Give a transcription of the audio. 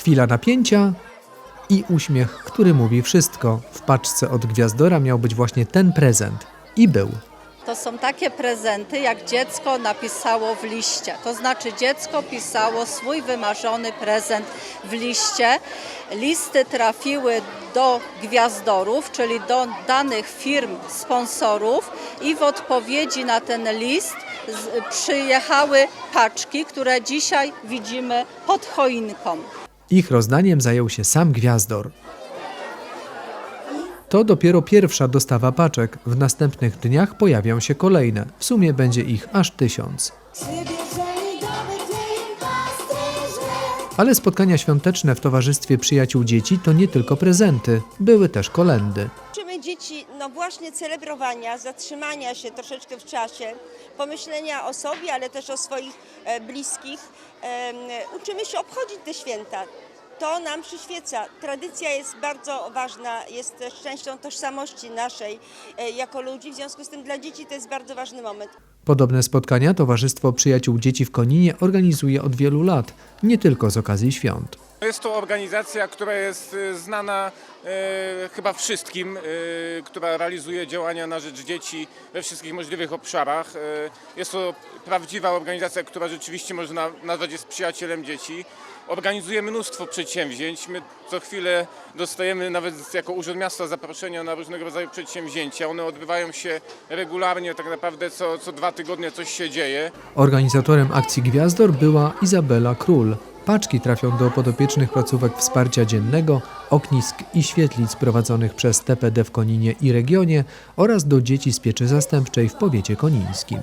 Chwila napięcia i uśmiech, który mówi wszystko. W paczce od Gwiazdora miał być właśnie ten prezent. I był. To są takie prezenty, jak dziecko napisało w liście. To znaczy dziecko pisało swój wymarzony prezent w liście. Listy trafiły do gwiazdorów, czyli do danych firm sponsorów i w odpowiedzi na ten list przyjechały paczki, które dzisiaj widzimy pod choinką. Ich rozdaniem zajął się sam Gwiazdor. To dopiero pierwsza dostawa paczek. W następnych dniach pojawią się kolejne. W sumie będzie ich aż tysiąc. Ale spotkania świąteczne w towarzystwie przyjaciół dzieci to nie tylko prezenty, były też kolendy. Dzieci no właśnie celebrowania, zatrzymania się troszeczkę w czasie, pomyślenia o sobie, ale też o swoich e, bliskich. Uczymy się obchodzić te święta. To nam przyświeca. Tradycja jest bardzo ważna, jest też częścią tożsamości naszej e, jako ludzi, w związku z tym dla dzieci to jest bardzo ważny moment. Podobne spotkania Towarzystwo Przyjaciół Dzieci w Koninie organizuje od wielu lat, nie tylko z okazji świąt. Jest to organizacja, która jest e, znana e, chyba wszystkim, e, która realizuje działania na rzecz dzieci we wszystkich możliwych obszarach. E, jest to prawdziwa organizacja, która rzeczywiście można nazwać jest przyjacielem dzieci. Organizuje mnóstwo przedsięwzięć. My co chwilę dostajemy nawet jako Urząd Miasta zaproszenia na różnego rodzaju przedsięwzięcia. One odbywają się regularnie, tak naprawdę co, co dwa tygodnie coś się dzieje. Organizatorem akcji Gwiazdor była Izabela Król. Paczki trafią do podopiecznych placówek wsparcia dziennego, ognisk i świetlic prowadzonych przez TPD w Koninie i regionie oraz do dzieci z pieczy zastępczej w powiecie konińskim.